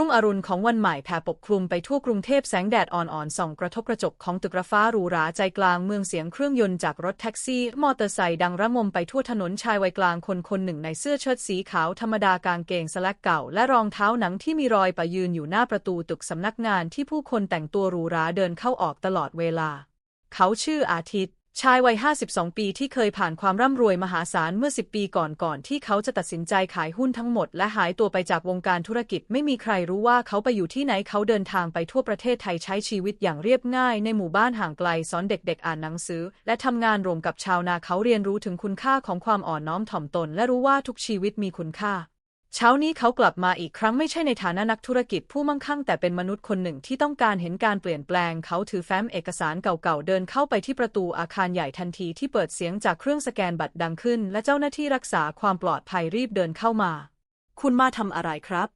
รุ่งอรุณของวันใหม่แผ่ปกคลุมไปทั่วกรุงเทพแสงแดดอ่อนๆส่องกระทบกระจกของตึกระฟ้าหรูหราใจกลางเมืองเสียงเครื่องยนต์จากรถแท็กซี่ มอเตอร์ไซค์ดังระงมไปทั่วถนนชายวัยกลางคนคนหนึ่งในเสื้อเชิ้ตสีขาวธรรมดากางเกงสแลกเก่า และรองเท้าหนังที่มีรอยปะยืนอยู่หน้าประตูตึกสำนักงานที่ผู้คนแต่งตัวหรูหราเดินเข้าออกตลอดเวลา เขาชื่ออาทิตย์ ชายวัย 52 ปีที่เคยผ่านความร่ำรวยมหาศาลเมื่อ 10 ปีก่อนก่อนที่เขาจะตัดสินใจขายหุ้นทั้งหมด และหายตัวไปจากวงการธุรกิจไม่มีใครรู้ว่าเขาไปอยู่ที่ไหนเขาเดินทางไปทั่วประเทศไทยใช้ชีวิตอย่างเรียบง่ายในหมู่บ้านห่างไกลสอนเด็กๆ อ่านหนังสือ และทำงานรวมกับชาวนาเขาเรียนรู้ถึงคุณค่าของความอ่อนน้อมถ่อมตน และรู้ว่าทุกชีวิตมีคุณค่า เช้านี้เขากลับมาอีกครั้งไม่ใช่ในฐานะนักธุรกิจผู้มั่งคั่งแต่เป็นมนุษย์คนหนึ่งที่ต้องการเห็นการเปลี่ยนแปลง เขาถือแฟ้มเอกสารเก่าๆ เดินเข้าไปที่ประตูอาคารใหญ่ทันทีที่เปิดเสียงจากเครื่องสแกนบัตรดังขึ้น และเจ้าหน้าที่รักษาความปลอดภัยรีบเดินเข้ามา คุณมาทำอะไรครับ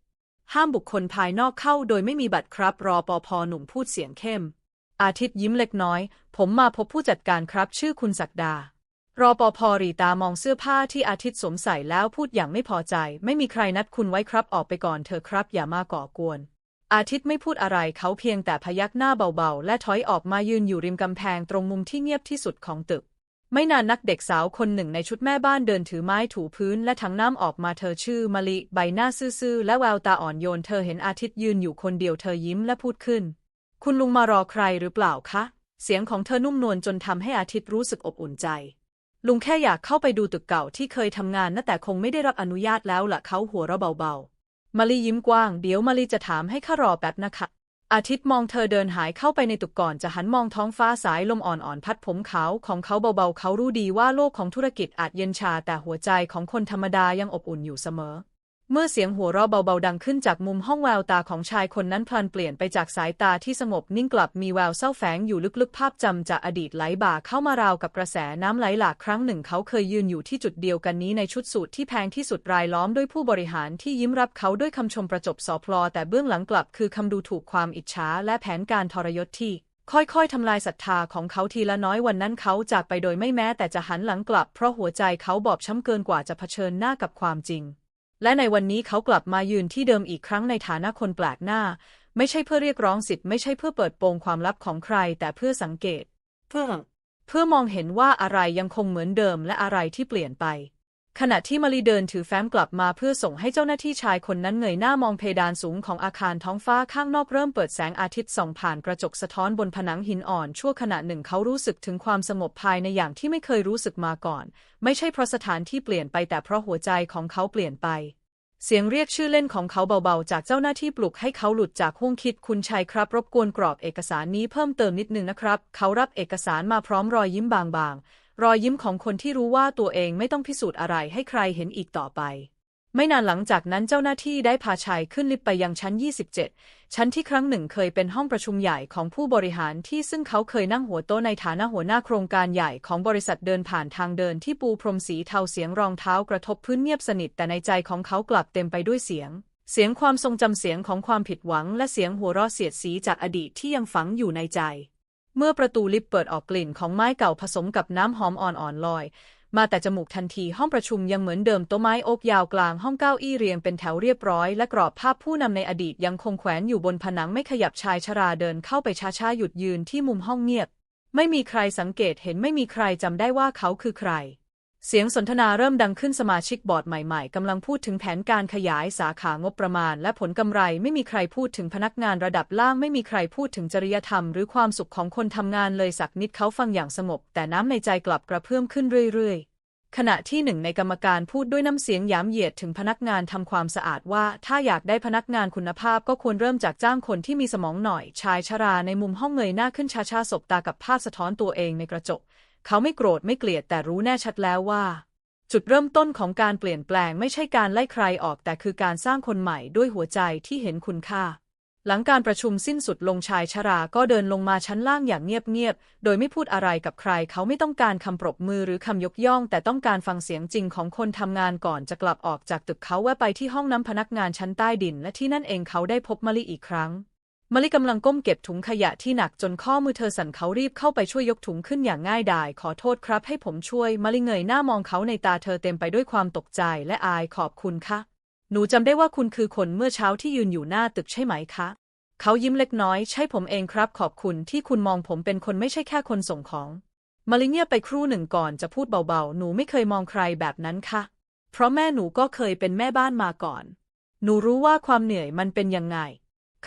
ห้ามบุคคลภายนอกเข้าโดยไม่มีบัตรครับ รอปภหนุ่มพูดเสียงเข้ม อาทิตย์ยิ้มเล็กน้อย ผมมาพบผู้จัดการครับ ชื่อคุณศักดา รอปภรีตามองเสื้อผ้าที่อาทิตย์สวมใส่แล้วพูดอย่างไม่พอใจ ไม่มีใครนัดคุณไว้ครับออกไปก่อนเถอครับ อย่ามาก่อกวน อาทิตย์ไม่พูดอะไรเขาเพียงแต่พยักหน้าเบาๆ และถอยออกมายืนอยู่ริมกำแพงตรงมุมที่เงียบที่สุดของตึก ไม่นานนักเด็กสาวคนหนึ่งในชุดแม่บ้านเดินถือไม้ถูพื้น และถังน้ำออกมาเธอชื่อมะลิใบหน้าซื่อๆและแววตาอ่อนโยนเธอเห็นอาทิตย์ยืนอยู่คนเดียวเธอยิ้มและพูดขึ้น คุณลุงมารอใครหรือเปล่าคะ เสียงของเธอนุ่มนวลจนทำให้อาทิตย์รู้สึกอบอุ่นใจ ลุงแค่อยากเข้าไปดูตึกเก่าที่เคยทำงานนะแต่คงไม่ได้รับอนุญาตแล้วล่ะเขาหัวเราะเบาๆ มารียิ้มกว้าง เดี๋ยวมารีจะถามให้ข้ารอแป๊บนะคะ อาทิตย์มองเธอเดินหายเข้าไปในตึกก่อนจะหันมองท้องฟ้าสายลมอ่อนๆ พัดผมขาวของเขาเบาๆ เขารู้ดีว่าโลกของธุรกิจอาจเย็นชาแต่หัวใจของคนธรรมดายังอบอุ่นอยู่เสมอ เมื่อเสียงหัวเราะเบาๆดังขึ้นจากมุมห้องแววตาของชายคนนั้นพลันเปลี่ยนไปจากสายตาที่สงบนิ่งกลับมีแววเศร้าแฝงอยู่ลึกๆ ภาพจำจากอดีตไหลบ่าเข้ามาราวกับกระแสน้ำไหลหลากครั้งหนึ่งเขาเคยยืนอยู่ที่จุดเดียวกันนี้ในชุดสูทที่แพงที่สุดรายล้อมด้วยผู้บริหารที่ยิ้มรับเขาด้วยคำชมประจบสอพลอ แต่เบื้องหลังกลับคือคำดูถูกความอิจฉาและแผนการทรยศที่ค่อยๆ ทำลายศรัทธาของเขาทีละน้อยวันนั้นเขาจากไปโดยไม่แม้แต่จะหันหลังกลับเพราะหัวใจเขาบอบช้ำเกินกว่าจะเผชิญหน้ากับความจริง และในวันนี้เขากลับมายืนที่เดิมอีกครั้งในฐานะคนแปลกหน้า ไม่ใช่เพื่อเรียกร้องสิทธิ์ไม่ใช่เพื่อเปิดโปงความลับของใคร แต่เพื่อสังเกต เพื่อเพื่อมองเห็นว่าอะไรยังคงเหมือนเดิมและอะไรที่เปลี่ยนไป ขณะที่มารีเดินถือแฟ้มกลับมาเพื่อส่งให้เจ้าหน้าที่ชายคนนั้นเงยหน้ามองเพดานสูงของอาคารท้องฟ้าข้างนอกเริ่มเปิดแสงอาทิตย์ส่องผ่านกระจกสะท้อนบนผนังหินอ่อน ชั่วขณะหนึ่งเขารู้สึกถึงความสงบภายในอย่างที่ไม่เคยรู้สึกมาก่อน ไม่ใช่เพราะสถานที่เปลี่ยนไปแต่เพราะหัวใจของเขาเปลี่ยนไป เสียงเรียกชื่อเล่นของเขาเบาๆ จากเจ้าหน้าที่ปลุกให้เขาหลุดจากห้วงคิดคุณชัยครับ รบกวนกรอกเอกสารนี้เพิ่มเติมนิดนึงนะครับ เขารับเอกสารมาพร้อมรอยยิ้มบางๆ รอยยิ้มของคนที่รู้ว่าตัวเองไม่ต้องพิสูจน์อะไรให้ใครเห็นอีกต่อไป ไม่นานหลังจากนั้นเจ้าหน้าที่ได้พาชายขึ้นลิฟต์ไปยังชั้น 27 ชั้นที่ครั้งหนึ่งเคยเป็นห้องประชุมใหญ่ของผู้บริหารที่ซึ่งเขาเคยนั่งหัวโต๊ะในฐานะหัวหน้าโครงการใหญ่ของบริษัทเดินผ่านทางเดินที่ปูพรมสีเทาเสียงรองเท้ากระทบพื้นเงียบสนิทแต่ในใจของเขากลับเต็มไปด้วยเสียง เสียงความทรงจำเสียงของความผิดหวัง และเสียงหัวเราะเสียดสีจากอดีตที่ยังฝังอยู่ในใจ เมื่อประตูลิฟต์เปิดออกกลิ่นของไม้เก่าผสมกับน้ำหอมอ่อนๆลอย มาแต่จมูกทันทีห้องประชุมยังเหมือนเดิมโต๊ะไม้โอกยาวกลางห้องเก้าอี้เรียงเป็นแถวเรียบร้อย และกรอบภาพผู้นำในอดีตยังคงแขวนอยู่บนผนังไม่ขยับชายชราเดินเข้าไปช้าๆหยุดยืนที่มุมห้องเงียบ ไม่มีใครสังเกตเห็นไม่มีใครจำได้ว่าเขาคือใคร เสียงสนทนาเริ่มดังขึ้นสมาชิกบอร์ดใหม่ๆ กำลังพูดถึงแผนการขยายสาขางบประมาณ และผลกำไรไม่มีใครพูดถึงพนักงานระดับล่าง ไม่มีใครพูดถึงจริยธรรม หรือความสุขของคนทำงานเลยสักนิดเขาฟังอย่างสงบ แต่น้ำในใจกลับกระเพื่อมขึ้นเรื่อยๆ ขณะที่หนึ่งในกรรมการพูดด้วยน้ำเสียงหยามเหยียดถึงพนักงานทำความสะอาดว่า ถ้าอยากได้พนักงานคุณภาพก็ควรเริ่มจากจ้างคนที่มีสมองหน่อย ชายชราในมุมห้องเงยหน้าขึ้นช้าๆสบตากับภาพสะท้อนตัวเองในกระจก เขาไม่โกรธไม่เกลียดแต่รู้แน่ชัดแล้วว่า จุดเริ่มต้นของการเปลี่ยนแปลงไม่ใช่การไล่ใครออกแต่คือการสร้างคนใหม่ด้วยหัวใจที่เห็นคุณค่า หลังการประชุมสิ้นสุดลงชายชราก็เดินลงมาชั้นล่างอย่างเงียบๆ โดยไม่พูดอะไรกับใคร เขาไม่ต้องการคำปรบมือหรือคำยกย่อง แต่ต้องการฟังเสียงจริงของคนทำงานก่อนจะกลับออกจากตึกเขาแวะไปที่ห้องน้ำพนักงานชั้นใต้ดิน และที่นั่นเองเขาได้พบมะลิอีกครั้ง มลิกำลังก้มเก็บถุงขยะที่หนักจนข้อมือเธอสั่นเขารีบเข้าไปช่วยยกถุงขึ้นอย่างง่ายดาย ขอโทษครับให้ผมช่วย มลิเงยหน้ามองเขาในตาเธอเต็มไปด้วยความตกใจและอายขอบคุณค่ะ หนูจำได้ว่าคุณคือคนเมื่อเช้าที่ยืนอยู่หน้าตึกใช่ไหมคะ เขายิ้มเล็กน้อยใช่ผมเองครับ ขอบคุณที่คุณมองผมเป็นคนไม่ใช่แค่คนส่งของมาริเงียบไปครู่หนึ่งก่อนจะพูดเบาๆ หนูไม่เคยมองใครแบบนั้นค่ะ เพราะแม่หนูก็เคยเป็นแม่บ้านมาก่อน หนูรู้ว่าความเหนื่อยมันเป็นยังไง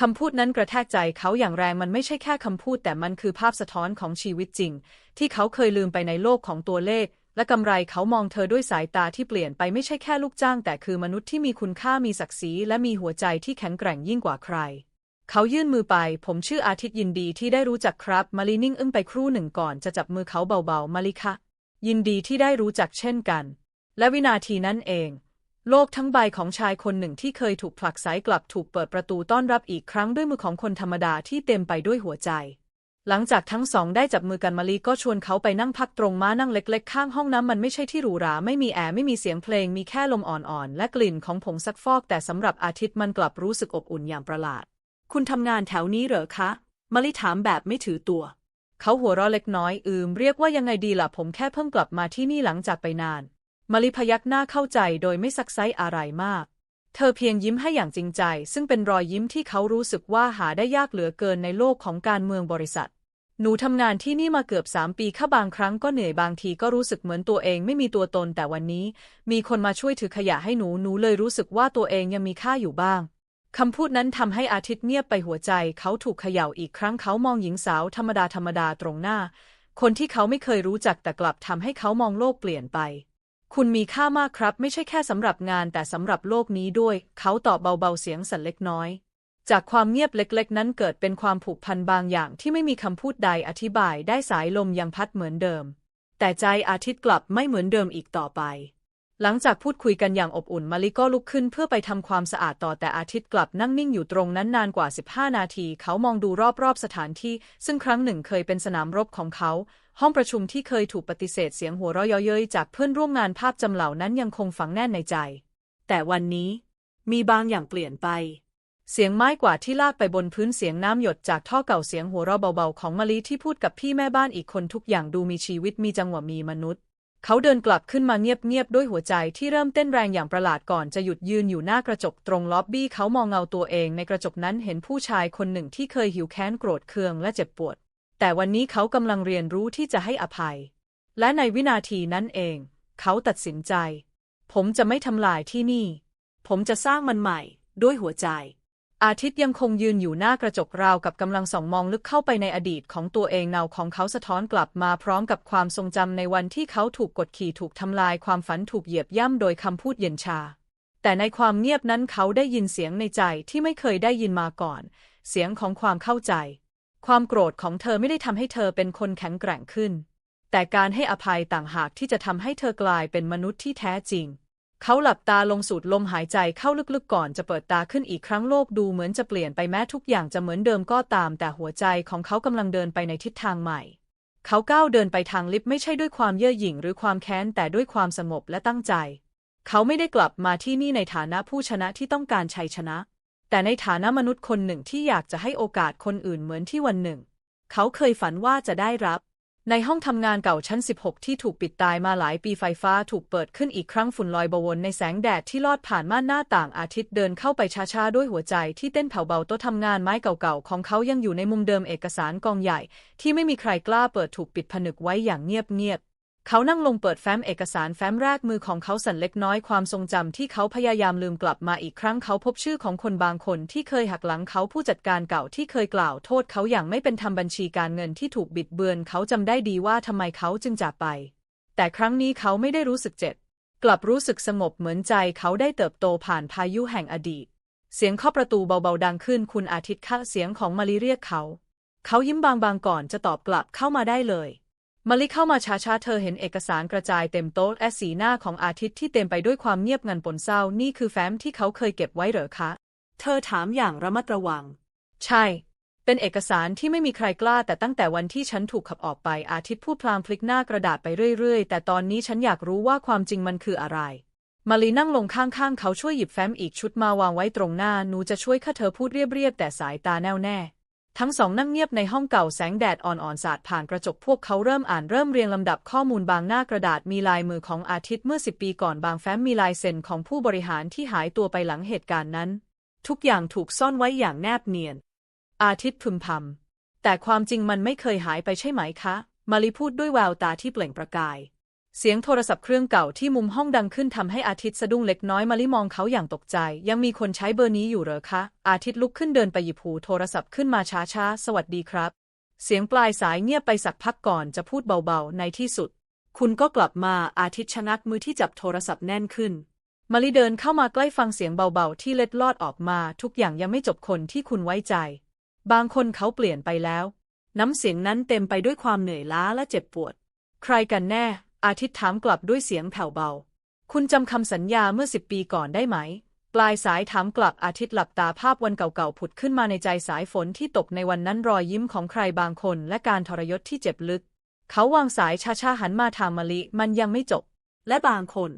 คำพูดนั้นกระแทกใจเขาอย่างแรงมันไม่ใช่แค่คำพูดแต่มันคือภาพสะท้อนของชีวิตจริง ที่เขาเคยลืมไปในโลกของตัวเลข และกำไรเขามองเธอด้วยสายตาที่เปลี่ยนไปไม่ใช่แค่ลูกจ้าง แต่คือมนุษย์ที่มีคุณค่ามีศักดิ์ศรีและมีหัวใจที่แข็งแกร่งยิ่งกว่าใคร เขายื่นมือไป ผมชื่ออาทิตย์ยินดีที่ได้รู้จักครับมารีนิ่งอึ้งไปครู่หนึ่งก่อนจะจับมือเขาเบาๆมาริคะยินดีที่ได้รู้จักเช่นกัน และวินาทีนั้นเอง โลกทั้งใบของชายคนหนึ่งที่เคยถูกผลักไสกลับถูกเปิดประตูต้อนรับอีกครั้งด้วยมือของคนธรรมดาที่เต็มไปด้วยหัวใจ หลังจากทั้งสองได้จับมือกันมาลีก็ชวนเขาไปนั่งพักตรงม้านั่งเล็ก ๆ ข้างห้องน้ำมันไม่ใช่ที่หรูหรา ไม่มีแอร์ไม่มีเสียงเพลง มีแค่ลมอ่อนๆ และกลิ่นของผงซักฟอก แต่สำหรับอาทิตย์มันกลับรู้สึกอบอุ่นอย่างประหลาด คุณทำงานแถวนี้เหรอคะมาลีถามแบบไม่ถือตัว เขาหัวเราะเล็กน้อยอืมเรียกว่ายังไงดีล่ะผมแค่เพิ่งกลับมาที่นี่หลังจากไปนาน มาลีพยักหน้าเข้าใจโดยไม่ซักไซอะไรมาก เธอเพียงยิ้มให้อย่างจริงใจ ซึ่งเป็นรอยยิ้มที่เขารู้สึกว่าหาได้ยากเหลือเกินในโลกของการเมืองบริษัท หนูทำงานที่นี่มาเกือบสามปีข้าบางครั้งก็เหนื่อยบางทีก็รู้สึกเหมือนตัวเองไม่มีตัวตนแต่วันนี้ มีคนมาช่วยถือขยะให้หนูหนูเลยรู้สึกว่าตัวเองยังมีค่าอยู่บ้างคำพูดนั้นทำให้อาทิตย์เงียบไปหัวใจ เขาถูกเขย่าอีกครั้งเขามองหญิงสาวธรรมดาธรรมดาตรงหน้า คนที่เขาไม่เคยรู้จักแต่กลับทำให้เขามองโลกเปลี่ยนไป คุณมีค่ามากครับ ไม่ใช่แค่สำหรับงานแต่สำหรับโลกนี้ด้วย เขาตอบเบาๆเสียงสั่นเล็กน้อย จากความเงียบเล็กๆ นั้นเกิดเป็นความผูกพันบางอย่างที่ไม่มีคำพูดใดอธิบายได้สายลมยังพัดเหมือนเดิม แต่ใจอาทิตย์กลับไม่เหมือนเดิมอีกต่อไป หลังจากพูดคุยกันอย่างอบอุ่นมาริก็ลุกขึ้นเพื่อไปทำความสะอาดต่อแต่อาทิตย์กลับนั่งนิ่งอยู่ตรงนั้นนานกว่า 15 นาที เขามองดูรอบๆสถานที่ ซึ่งครั้งหนึ่งเคยเป็นสนามรบของเขา ห้องประชุมที่เคยถูกปฏิเสธเสียงหัวเราะเยาะเย้ยจากเพื่อนร่วมงานภาพจำเหล่านั้นยังคงฝังแน่นในใจ แต่วันนี้มีบางอย่างเปลี่ยนไป เสียงไม้กวาดที่ลากไปบนพื้นเสียงน้ำหยดจากท่อเก่าเสียงหัวเราะเบาๆของมะลิที่พูดกับพี่แม่บ้านอีกคนทุกอย่างดูมีชีวิตมีจังหวะมีมนุษย์ เขาเดินกลับขึ้นมาเงียบๆด้วยหัวใจที่เริ่มเต้นแรงอย่างประหลาดก่อนจะหยุดยืนอยู่หน้ากระจกตรงล็อบบี้เขามองเงาตัวเองในกระจกนั้นเห็นผู้ชายคนหนึ่งที่เคยหิวแค้นโกรธเคืองและเจ็บปวด แต่วันนี้เขากำลังเรียนรู้ที่จะให้อภัย และในวินาทีนั้นเอง เขาตัดสินใจ ผมจะไม่ทำลายที่นี่ ผมจะสร้างมันใหม่ ด้วยหัวใจ อาทิตย์ยังคงยืนอยู่หน้ากระจกราวกับกำลังส่องมองลึกเข้าไปในอดีตของตัวเองเงาของเขาสะท้อนกลับมาพร้อมกับความทรงจำในวันที่เขาถูกกดขี่ถูกทำลายความฝันถูกเหยียบย่ำโดยคำพูดเย็นชา แต่ในความเงียบนั้นเขาได้ยินเสียงในใจที่ไม่เคยได้ยินมาก่อน เสียงของความเข้าใจ ความโกรธของเธอไม่ได้ทำให้เธอเป็นคนแข็งแกร่งขึ้น แต่การให้อภัยต่างหากที่จะทำให้เธอกลายเป็นมนุษย์ที่แท้จริง เขาหลับตาลงสูดลมหายใจเข้าลึกๆก่อนจะเปิดตาขึ้นอีกครั้งโลกดูเหมือนจะเปลี่ยนไปแม้ทุกอย่างจะเหมือนเดิมก็ตาม แต่หัวใจของเขากำลังเดินไปในทิศทางใหม่ เขาก้าวเดินไปทางลิฟต์ไม่ใช่ด้วยความเย่อหยิ่งหรือความแค้นแต่ด้วยความสงบและตั้งใจ เขาไม่ได้กลับมาที่นี่ในฐานะผู้ชนะที่ต้องการชัยชนะ แต่ในฐานะมนุษย์คนหนึ่งที่อยากจะให้โอกาสคนอื่นเหมือนที่วันหนึ่ง เขาเคยฝันว่าจะได้รับ ในห้องทำงานเก่าชั้น 16 ที่ถูกปิดตายมาหลายปีไฟฟ้าถูกเปิดขึ้นอีกครั้งฝุ่นลอยบวนในแสงแดดที่ลอดผ่านม่านหน้าต่างอาทิตย์เดินเข้าไปช้าๆ ด้วยหัวใจที่เต้นแผ่วเบาโต๊ะทำงานไม้เก่าๆ ของเขายังอยู่ในมุมเดิมเอกสารกองใหญ่ ที่ไม่มีใครกล้าเปิดถูกปิดผนึกไว้อย่างเงียบๆ เขานั่งลงเปิดแฟ้มเอกสารแฟ้มแรกมือของเขาสั่นเล็กน้อยความทรงจำที่เขาพยายามลืมกลับมาอีกครั้งเขาพบชื่อของคนบางคนที่เคยหักหลังเขาผู้จัดการเก่าที่เคยกล่าวโทษเขาอย่างไม่เป็นธรรมบัญชีการเงินที่ถูกบิดเบือนเขาจำได้ดีว่าทำไมเขาจึงจากไป แต่ครั้งนี้เขาไม่ได้รู้สึกเจ็บกลับรู้สึกสงบเหมือนใจเขาได้เติบโตผ่านพายุแห่งอดีต เสียงเคาะประตูเบาๆดังขึ้นคุณอาทิตย์ค่ะเสียงของมารีเรียกเขา เขายิ้มบางๆก่อนจะตอบกลับเข้ามาได้เลย มาริเข้ามาช้าๆ เธอเห็นเอกสารกระจายเต็มโต๊ะและสีหน้าของอาทิตย์ที่เต็มไปด้วยความเงียบงันปนเศร้า นี่คือแฟ้มที่เขาเคยเก็บไว้เหรอคะ เธอถามอย่างระมัดระวัง ใช่ เป็นเอกสารที่ไม่มีใครกล้า แต่ตั้งแต่วันที่ฉันถูกขับออกไปอาทิตย์พูดพลางพลิกหน้ากระดาษไปเรื่อยๆ แต่ตอนนี้ฉันอยากรู้ว่าความจริงมันคืออะไร มารีนั่งลงข้างๆ เขาช่วยหยิบแฟ้มอีกชุดมาวางไว้ตรงหน้า หนูจะช่วยข้าเธอพูดเรียบๆ แต่สายตาแน่วแน่ ทั้งสองนั่งเงียบในห้องเก่าแสงแดดอ่อนๆสาดผ่านกระจกพวกเขาเริ่มอ่านเริ่มเรียงลำดับข้อมูลบางหน้ากระดาษมีลายมือของอาทิตย์เมื่อสิบปีก่อนบางแฟ้มมีลายเซ็นของผู้บริหารที่หายตัวไปหลังเหตุการณ์นั้น ทุกอย่างถูกซ่อนไว้อย่างแนบเนียน อาทิตย์พึมพำแต่ความจริงมันไม่เคยหายไปใช่ไหมคะ มาริพูดด้วยแววตาที่เปล่งประกาย เสียงโทรศัพท์เครื่องเก่าที่มุมห้องดังขึ้นทำให้อาทิตย์สะดุ้งเล็กน้อยมาริมองเขาอย่างตกใจ ยังมีคนใช้เบอร์นี้อยู่เหรอคะ อาทิตย์ลุกขึ้นเดินไปหยิบหูโทรศัพท์ขึ้นมาช้าๆ สวัสดีครับ เสียงปลายสายเงียบไปสักพักก่อนจะพูดเบาๆ ในที่สุด คุณก็กลับมาอาทิตย์ชะงักมือที่จับโทรศัพท์แน่นขึ้นมาริเดินเข้ามาใกล้ฟังเสียงเบาๆ ที่เล็ดลอดออกมา ทุกอย่างยังไม่จบคนที่คุณไว้ใจ บางคนเขาเปลี่ยนไปแล้ว น้ำเสียงนั้นเต็มไปด้วยความเหนื่อยล้าและเจ็บปวด ใครกันแน่ อาทิตย์ถามกลับด้วยเสียงแผ่วเบา คุณจำคำสัญญาเมื่อสิบปีก่อนได้ไหม ปลายสายถามกลับอาทิตย์หลับตาภาพวันเก่าๆผุดขึ้นมาในใจสายฝนที่ตกในวันนั้นรอยยิ้มของใครบางคน และการทรยศที่เจ็บลึก เขาวางสายช้าๆหันมาทางมะลิ มันยังไม่จบ และบางคน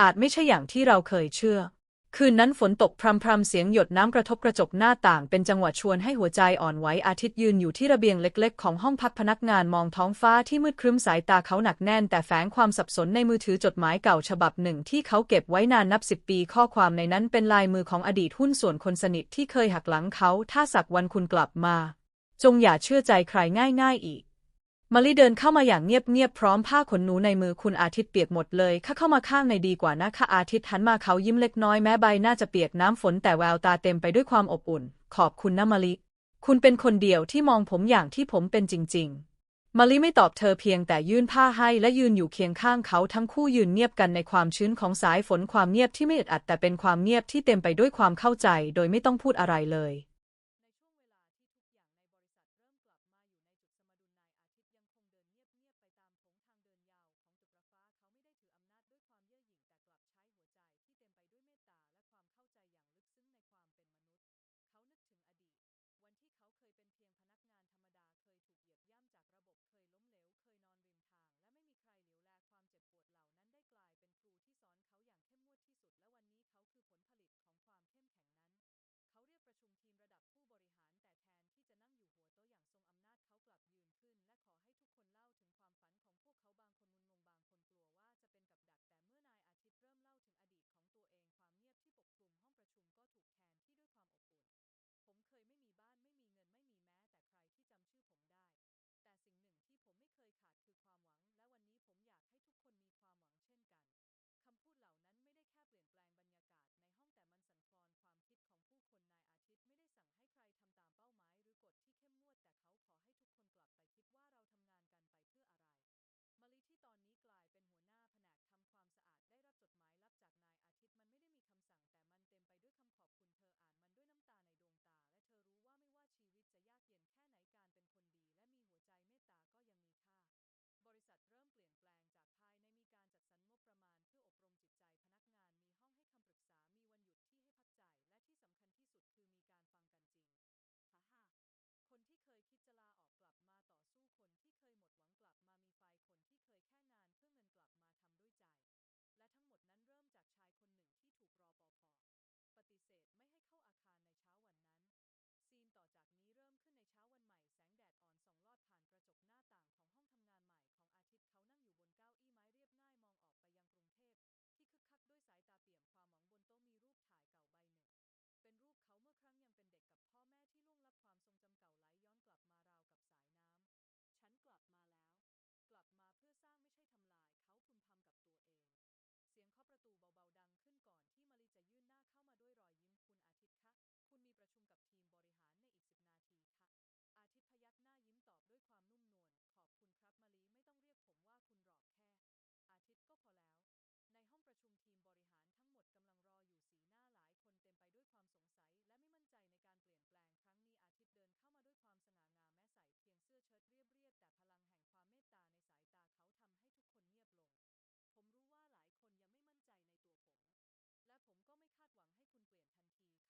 อาจไม่ใช่อย่างที่เราเคยเชื่อ คืนนั้นฝนตกพรำๆเสียงหยดน้ำกระทบกระจกหน้าต่าง เป็นจังหวะชวนให้หัวใจอ่อนไหวอาทิตย์ยืนอยู่ที่ระเบียงเล็กๆ ของห้องพักพนักงานมองท้องฟ้าที่มืดครึ้มสายตาเขาหนักแน่น แต่แฝงความสับสนในมือถือจดหมายเก่าฉบับหนึ่งที่เขาเก็บไว้นานนับสิบปี ข้อความในนั้นเป็นลายมือของอดีตหุ้นส่วนคนสนิทที่เคยหักหลังเขา ถ้าสักวันคุณกลับมา จงอย่าเชื่อใจใครง่าย ๆอีก มาริเดินเข้ามาอย่างเงียบๆพร้อมผ้าขนหนูในมือคุณอาทิตย์เปียกหมดเลยข้าเข้ามาข้างในดีกว่านะคะอาทิตย์หันมาเขายิ้มเล็กน้อยแม้ใบหน้าจะเปียกน้ำฝนแต่แววตาเต็มไปด้วยความอบอุ่น ขอบคุณนะมาริคุณเป็นคนเดียวที่มองผมอย่างที่ผมเป็นจริง ๆ มาริไม่ตอบเธอเพียงแต่ยื่นผ้าให้และยืนอยู่เคียงข้างเขาทั้งคู่ยืนเงียบกันในความชื้นของสายฝนความเงียบที่ไม่อึดอัดแต่เป็นความเงียบที่เต็มไปด้วยความเข้าใจ โดยไม่ต้องพูดอะไรเลย เป็นเพียงพนักงานธรรมดาเคยถูกเหยียบย่ำจากระบบเคยล้มเหลว เคยนอนริมทาง และไม่มีใครเหลียวแลความเจ็บปวดเหล่านั้นได้กลายเป็นครูที่สอนเขาอย่างเข้มงวดที่สุด และวันนี้เขาคือผลผลิตของความเข้มแข็งนั้น เขาเรียกประชุมทีมระดับผู้บริห ขาดคือความหวัง และวันนี้ผมอยากให้ทุกคนมีความหวังเช่นกันคำพูดเหล่านั้นไม่ได้แค่เปลี่ยนแปลงบรรยากาศในห้องแต่มันสั่นคลอนความคิดของผู้คนนายอาทิตย์ไม่ได้สั่งให้ใครทำตามเป้าหมายหรือกฎที่เข้มงวด แต่เขาขอให้ทุกคนกลับไปคิดว่าเราทำงานกันไปเพื่ออะไรมาลิที่ตอนนี้กลายเป็นหัวหน้าแผนกทำความสะอาดได้รับจดหมายลับจากนายอาท เริ่มเปลี่ยนแปลงจากภายในมีการจัดสรรงบประมาณเพื่ออบรมจิตใจพนักงานมีห้องให้คำปรึกษามีวันหยุดที่ให้พักใจและที่สำคัญที่สุดคือมีการฟังกันจริงฮ่าฮ่าคนที่เคยคิดจะลาออกกลับมาต่อสู้คนที่เคยหมดหวังกลับมามีไฟคนที่เคยแค่งานเพื่อเงินกลับมาทำด้วยใจ และทั้งหมดนั้นเริ่มจากชายคนหนึ่งที่ถูกรอปภปฏิเสธไม่ให้เข้าอาคารในเช้าวันนั้นซีนต่อจากนี้เริ่มขึ้นในเช้าวันใหม่แสงแดดอ่อนส่องลอดผ่านกระจกหน้าต่างของ เปี่ยมความหวังบนโต๊ะมีรูปถ่ายเก่าใบหนึ่ง เป็นรูปเขาเมื่อครั้งยังเป็นเด็กกับพ่อแม่ที่ล่วงลับความทรงจำเก่าไหลย้อนกลับมาราวกับสายน้ำ ฉันกลับมาแล้ว กลับมาเพื่อสร้างไม่ใช่ทำลาย เขาพึมพำกับตัวเอง เสียงเคาะประตูเบาๆดังขึ้นก่อนที่มาริจะยื่นหน้าเข้ามาด้วยรอยยิ้มคุณอาทิตย์คะคุณมีประชุมกับทีมบริหารในอีกสิบนาทีคะอาทิตย์พยักหน้ายิ้มตอบด้วยความนุ่มนวลียบเรียบแต่พลังแห่งความเมตตาในสายตาเขาทำให้ทุกคนเงียบลง ผมรู้ว่าหลายคนยังไม่มั่นใจในตัวผม และผม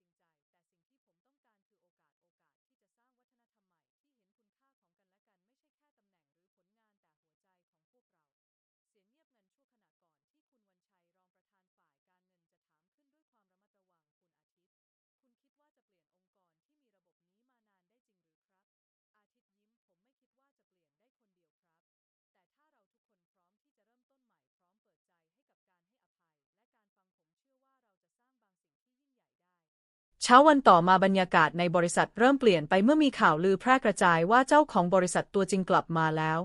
ก็ไม่คาดหวังให้คุณเปลี่ยนทันที เขาเริ่มต้นด้วยน้ำเสียงจริงใจ แต่สิ่งที่ผมต้องการคือโอกาสโอกาสที่จะสร้างวัฒนธรรมใหม่ ที่เห็นคุณค่าของกันและกันไม่ใช่แค่ตำแหน่งหรือผลงานแต่หัวใจของพวกเราเสียงเงียบเงันชั่วขณะก่อนที่คุณวันชัยรองประธานฝ่ายการเงินจะถามขึ้นด้วยความระมัดระวังคุณอาทิตย์ คุณคิดว่าจะเปลี่ยนองค์กรที่มีระ คนเดียวครับ แต่ถ้าเราทุกคนพร้อมที่จะเริ่มต้นใหม่พร้อมเปิดใจให้กับการให้อภัย และการฟังผมเชื่อว่าเราจะสร้างบางสิ่งที่ยิ่งใหญ่ได้ เช้าวันต่อมาบรรยากาศในบริษัทเริ่มเปลี่ยนไปเมื่อมีข่าวลือแพร่กระจายว่าเจ้าของบริษัทตัวจริงกลับมาแล้ว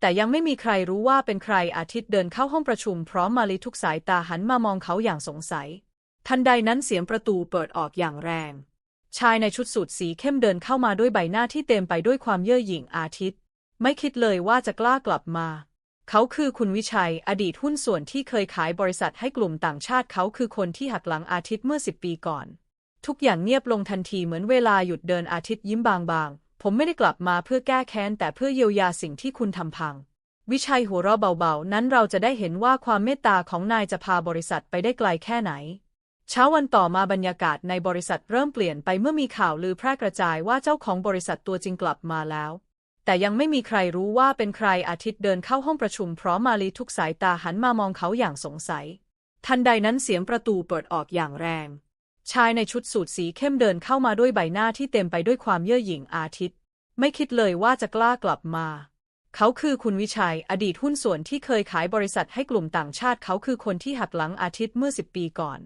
แต่ยังไม่มีใครรู้ว่าเป็นใครอาทิตย์เดินเข้าห้องประชุมพร้อมมาลีทุกสายตาหันมามองเขาอย่างสงสัย ทันใดนั้นเสียงประตูเปิดออกอย่างแรง ชายในชุดสูทสีเข้มเดินเข้ามาด้วยใบหน้าที่เต็มไปด้วยความเย่อหยิ่งอาทิตย์ ไม่คิดเลยว่าจะกล้ากลับมาเขาคือคุณวิชัย อดีตหุ้นส่วนที่เคยขายบริษัทให้กลุ่มต่างชาติเขาคือคนที่หักหลังอาทิตย์เมื่อสิบปีก่อน ทุกอย่างเงียบลงทันทีเหมือนเวลาหยุดเดินอาทิตย์ยิ้มบางๆ ผมไม่ได้กลับมาเพื่อแก้แค้นแต่เพื่อเยียวยาสิ่งที่คุณทำพัง วิชัยหัวเราะเบาๆ นั้นเราจะได้เห็นว่าความเมตตาของนายจะพาบริษัทไปได้ไกลแค่ไหน เช้าวันต่อมาบรรยากาศในบริษัทเริ่มเปลี่ยนไปเมื่อมีข่าวลือแพร่กระจายว่าเจ้าของบริษัทตัวจริงกลับมาแล้วแต่ยังไม่มีใครรู้ว่าเป็นใครอาทิตย์เดินเข้าห้องประชุมพร้อมมาลีทุกสายตาหันมามองเขาอย่างสงสัย ทันใดนั้นเสียงประตูเปิดออกอย่างแรง ชายในชุดสูทสีเข้มเดินเข้ามาด้วยใบหน้าที่เต็มไปด้วยความเย่อหยิ่งอาทิตย์ ไม่คิดเลยว่าจะกล้ากลับมา เขาคือคุณวิชัย อดีตหุ้นส่วนที่เคยขายบริษัทให้กลุ่มต่างชาติเขาคือคนที่หักหลังอาทิตย์เมื่อสิบปีก่อน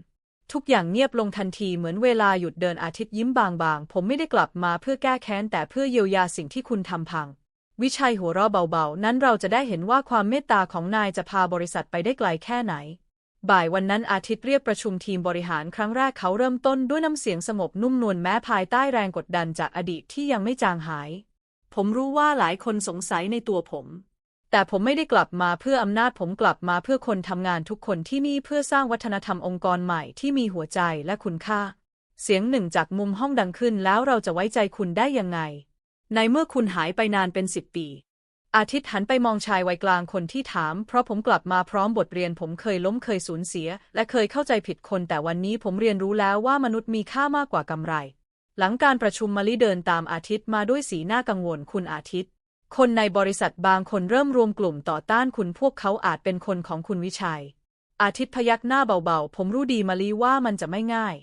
ทุกอย่างเงียบลงทันทีเหมือนเวลาหยุดเดินอาทิตย์ยิ้มบางๆ ผมไม่ได้กลับมาเพื่อแก้แค้นแต่เพื่อเยียวยาสิ่งที่คุณทำพัง วิชัยหัวเราะเบาๆ นั้นเราจะได้เห็นว่าความเมตตาของนายจะพาบริษัทไปได้ไกลแค่ไหน บ่ายวันนั้นอาทิตย์เรียกประชุมทีมบริหารครั้งแรกเขาเริ่มต้นด้วยน้ำเสียงสงบนุ่มนวลแม้ภายใต้แรงกดดันจากอดีตที่ยังไม่จางหาย ผมรู้ว่าหลายคนสงสัยในตัวผม แต่ผมไม่ได้กลับมาเพื่ออำนาจผมกลับมาเพื่อคนทำงานทุกคนที่นี่เพื่อสร้างวัฒนธรรมองค์กรใหม่ที่มีหัวใจและคุณค่า เสียงหนึ่งจากมุมห้องดังขึ้นแล้วเราจะไว้ใจคุณได้ยังไง ในเมื่อคุณหายไปนานเป็นสิบปี อาทิตย์หันไปมองชายวัยกลางคนที่ถาม เพราะผมกลับมาพร้อมบทเรียนผมเคยล้มเคยสูญเสีย และเคยเข้าใจผิดคนแต่วันนี้ผมเรียนรู้แล้วว่ามนุษย์มีค่ามากกว่ากำไร หลังการประชุมมาลิเดินตามอาทิตย์มาด้วยสีหน้ากังวลคุณอาทิตย์ คนในบริษัทบางคนเริ่มรวมกลุ่มต่อต้านคุณพวกเขาอาจเป็นคนของคุณวิชัย อาทิตย์พยักหน้าเบาๆ ผมรู้ดีมาลีว่ามันจะไม่ง่าย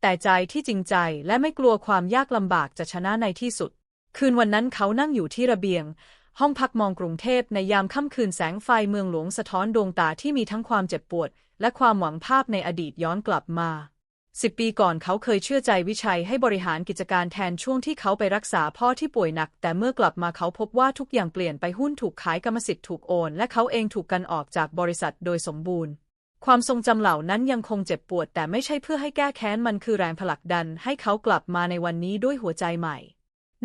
แต่ใจที่จริงใจและไม่กลัวความยากลำบากจะชนะในที่สุด คืนวันนั้นเขานั่งอยู่ที่ระเบียง ห้องพักมองกรุงเทพในยามค่ำคืนแสงไฟเมืองหลวงสะท้อนดวงตาที่มีทั้งความเจ็บปวด และความหวังภาพในอดีตย้อนกลับมาสิบปีก่อนเขาเคยเชื่อใจวิชัยให้บริหารกิจการแทนช่วงที่เขาไปรักษาพ่อที่ป่วยหนัก แต่เมื่อกลับมาเขาพบว่าทุกอย่างเปลี่ยนไปหุ้นถูกขายกรรมสิทธิ์ถูกโอน และเขาเองถูกกันออกจากบริษัทโดยสมบูรณ์ ความทรงจำเหล่านั้นยังคงเจ็บปวด แต่ไม่ใช่เพื่อให้แก้แค้นมันคือแรงผลักดัน ให้เขากลับมาในวันนี้ด้วยหัวใจใหม่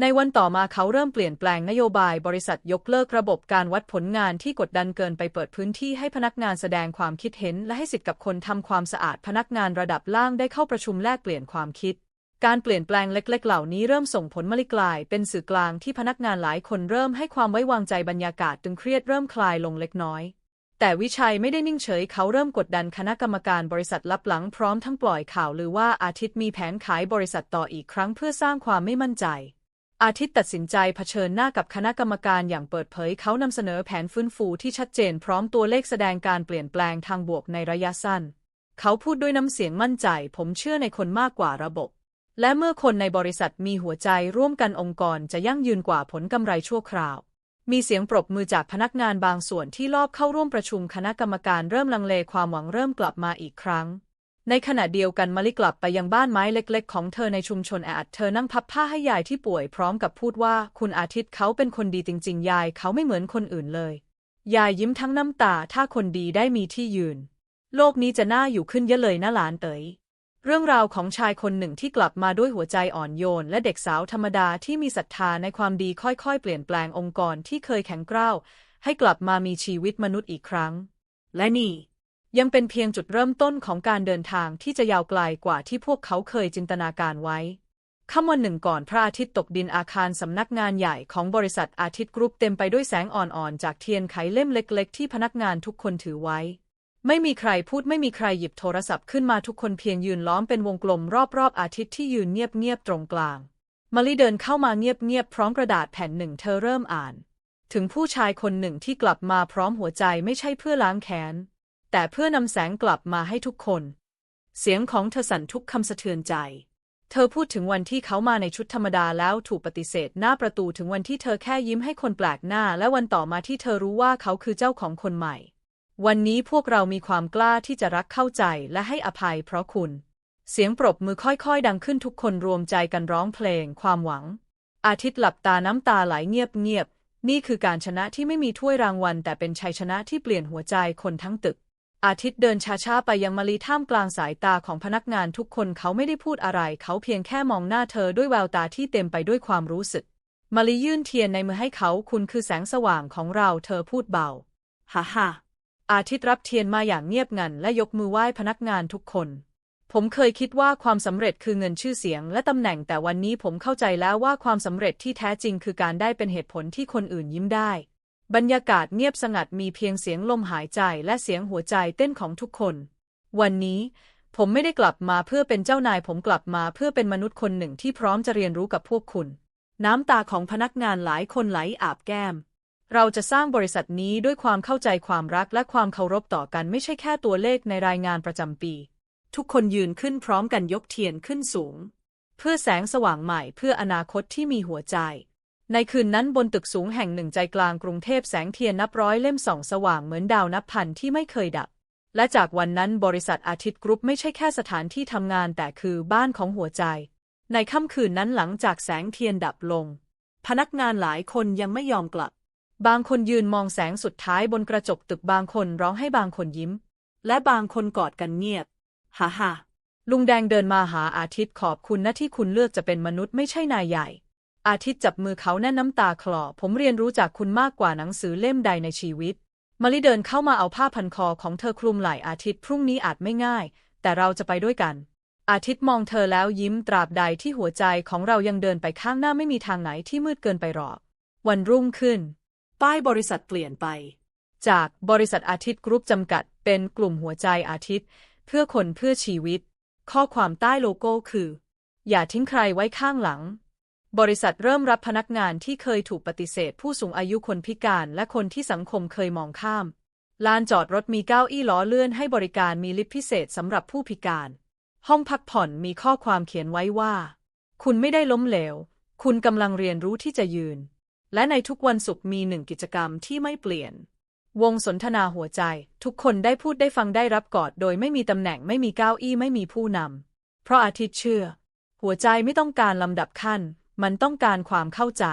ในวันต่อมาเขาเริ่มเปลี่ยนแปลงนโยบายบริษัทยกเลิกระบบการวัดผลงานที่กดดันเกินไปเปิดพื้นที่ให้พนักงานแสดงความคิดเห็น และให้สิทธิ์กับคนทำความสะอาดพนักงานระดับล่างได้เข้าประชุมแลกเปลี่ยนความคิด การเปลี่ยนแปลงเล็ก ๆ เหล่านี้เริ่มส่งผลมลิกลาย เป็นสื่อกลางที่พนักงานหลายคนเริ่มให้ความไว้วางใจบรรยากาศตึงเครียดเริ่มคลายลงเล็กน้อยแต่วิชัยไม่ได้นิ่งเฉยเขาเริ่มกดดันคณะกรรมการบริษัทลับหลังพร้อมทั้งปล่อยข่าวลือว่าอาทิตย์มีแผนขายบริษัทต่ออีกครั้งเพื่อสร้างความไม่มั่นใจ อาทิตย์ตัดสินใจเผชิญหน้ากับคณะกรรมการอย่างเปิดเผยเขานำเสนอแผนฟื้นฟูที่ชัดเจนพร้อมตัวเลขแสดงการเปลี่ยนแปลงทางบวกในระยะสั้น เขาพูดด้วยน้ำเสียงมั่นใจ ผมเชื่อในคนมากกว่าระบบ และเมื่อคนในบริษัทมีหัวใจร่วมกันองค์กรจะยั่งยืนกว่าผลกำไรชั่วคราว มีเสียงปรบมือจากพนักงานบางส่วนที่รอบเข้าร่วมประชุมคณะกรรมการเริ่มลังเลความหวังเริ่มกลับมาอีกครั้ง ในขณะเดียวกันมะลิกลับไปยังบ้านไม้เล็กๆ ของเธอในชุมชนแออัดเธอนั่งพับผ้าให้ยายที่ป่วยพร้อมกับพูดว่าคุณอาทิตย์เขาเป็นคนดีจริง ๆ ยายเขาไม่เหมือนคนอื่นเลย ยายยิ้มทั้งน้ำตาถ้าคนดีได้มีที่ยืน โลกนี้จะน่าอยู่ขึ้นเยอะเลยนะหลานเต๋ยเรื่องราวของชายคนหนึ่งที่กลับมาด้วยหัวใจอ่อนโยน และเด็กสาวธรรมดาที่มีศรัทธาในความดีค่อยๆ เปลี่ยนแปลงองค์กรที่เคยแข็งกร้าวให้กลับมามีชีวิตมนุษย์อีกครั้ง และนี่ ยังเป็นเพียงจุดเริ่มต้นของการเดินทางที่จะยาวไกลกว่าที่พวกเขาเคยจินตนาการไว้ค่ำวันหนึ่งก่อนพระอาทิตย์ตกดินอาคารสำนักงานใหญ่ของบริษัทอาทิตย์กรุ๊ปเต็มไปด้วยแสงอ่อนๆ จากเทียนไขเล่มเล็กๆ ที่พนักงานทุกคนถือไว้ ไม่มีใครพูดไม่มีใครหยิบโทรศัพท์ขึ้นมาทุกคนเพียงยืนล้อมเป็นวงกลมรอบๆ อาทิตย์ที่ยืนเงียบๆ ตรงกลาง มาลิเดินเข้ามาเงียบๆ พร้อมกระดาษแผ่นหนึ่งเธอเริ่มอ่าน ถึงผู้ชายคนหนึ่งที่กลับมาพร้อมหัวใจไม่ใช่เพื่อล้างแค้น แต่เพื่อนำแสงกลับมาให้ทุกคน เสียงของเธอสั่นทุกคำสะเทือนใจ เธอพูดถึงวันที่เขามาในชุดธรรมดาแล้วถูกปฏิเสธหน้าประตูถึงวันที่เธอแค่ยิ้มให้คนแปลกหน้า และวันต่อมาที่เธอรู้ว่าเขาคือเจ้าของคนใหม่ วันนี้พวกเรามีความกล้าที่จะรักเข้าใจและให้อภัยเพราะคุณ เสียงปรบมือค่อยๆ ดังขึ้นทุกคนรวมใจกันร้องเพลง ความหวัง อาทิตย์หลับตาน้ำตาไหลเงียบๆนี่คือการชนะที่ไม่มีถ้วยรางวัล แต่เป็นชัยชนะที่เปลี่ยนหัวใจคนทั้งตึก อาทิตย์เดินช้าๆไปยังมาลีท่ามกลางสายตาของพนักงานทุกคนเขาไม่ได้พูดอะไร เขาเพียงแค่มองหน้าเธอด้วยแววตาที่เต็มไปด้วยความรู้สึก มาลียื่นเทียนในมือให้เขาคุณคือแสงสว่างของเราเธอพูดเบาฮ่าฮ่าอาทิตย์รับเทียนมาอย่างเงียบงันและยกมือไหว้พนักงานทุกคน ผมเคยคิดว่าความสำเร็จคือเงินชื่อเสียง และตำแหน่งแต่วันนี้ผมเข้าใจแล้วว่าความสำเร็จที่แท้จริงคือการได้เป็นเหตุผลที่คนอื่นยิ้มได้ บรรยากาศเงียบสงัดมีเพียงเสียงลมหายใจและเสียงหัวใจเต้นของทุกคน วันนี้ผมไม่ได้กลับมาเพื่อเป็นเจ้านายผมกลับมาเพื่อเป็นมนุษย์คนหนึ่งที่พร้อมจะเรียนรู้กับพวกคุณ น้ำตาของพนักงานหลายคนไหลอาบแก้ม เราจะสร้างบริษัทนี้ด้วยความเข้าใจความรักและความเคารพต่อกันไม่ใช่แค่ตัวเลขในรายงานประจำปี ทุกคนยืนขึ้นพร้อมกันยกเทียนขึ้นสูง เพื่อแสงสว่างใหม่เพื่ออนาคตที่มีหัวใจ ในคืนนั้นบนตึกสูงแห่งหนึ่งใจกลางกรุงเทพแสงเทียนนับร้อยเล่มส่องสว่างเหมือนดาวนับพันที่ไม่เคยดับ และจากวันนั้นบริษัทอาทิตย์กรุ๊ปไม่ใช่แค่สถานที่ทำงานแต่คือบ้านของหัวใจ ในค่ำคืนนั้นหลังจากแสงเทียนดับลง พนักงานหลายคนยังไม่ยอมกลับ บางคนยืนมองแสงสุดท้ายบนกระจกตึกบางคนร้องให้บางคนยิ้ม และบางคนกอดกันเงียบฮ่าฮ่าลุงแดงเดินมาหาอาทิตย์ขอบคุณนะที่คุณเลือกจะเป็นมนุษย์ไม่ใช่นายใหญ่ อาทิตย์จับมือเขาแน่นน้ำตาคลอ ผมเรียนรู้จากคุณมากกว่าหนังสือเล่มใดในชีวิต มาลิเดินเข้ามาเอาผ้าพันคอของเธอคลุมไหล่อาทิตย์พรุ่งนี้อาจไม่ง่าย แต่เราจะไปด้วยกัน อาทิตย์มองเธอแล้วยิ้มตราบใดที่หัวใจของเรายังเดินไปข้างหน้าไม่มีทางไหนที่มืดเกินไปหรอก วันรุ่งขึ้น ป้ายบริษัทเปลี่ยนไป จากบริษัทอาทิตย์กรุ๊ปจำกัด เป็นกลุ่มหัวใจอาทิตย์ เพื่อคนเพื่อชีวิต ข้อความใต้โลโก้คือ อย่าทิ้งใครไว้ข้างหลัง บริษัทเริ่มรับพนักงานที่เคยถูกปฏิเสธ ผู้สูงอายุคนพิการและคนที่สังคมเคยมองข้าม ลานจอดรถมีเก้าอี้ล้อเลื่อนให้บริการมีลิฟต์พิเศษสำหรับผู้พิการ ห้องพักผ่อนมีข้อความเขียนไว้ว่า คุณไม่ได้ล้มเหลว คุณกำลังเรียนรู้ที่จะยืน และในทุกวันศุกร์มีหนึ่งกิจกรรมที่ไม่เปลี่ยน วงสนทนาหัวใจ ทุกคนได้พูดได้ฟังได้รับกอด โดยไม่มีตำแหน่งไม่มีเก้าอี้ไม่มีผู้นำเพราะอาทิตย์เชื่อ หัวใจไม่ต้องการลำดับขั้น มันต้องการความเข้าใจ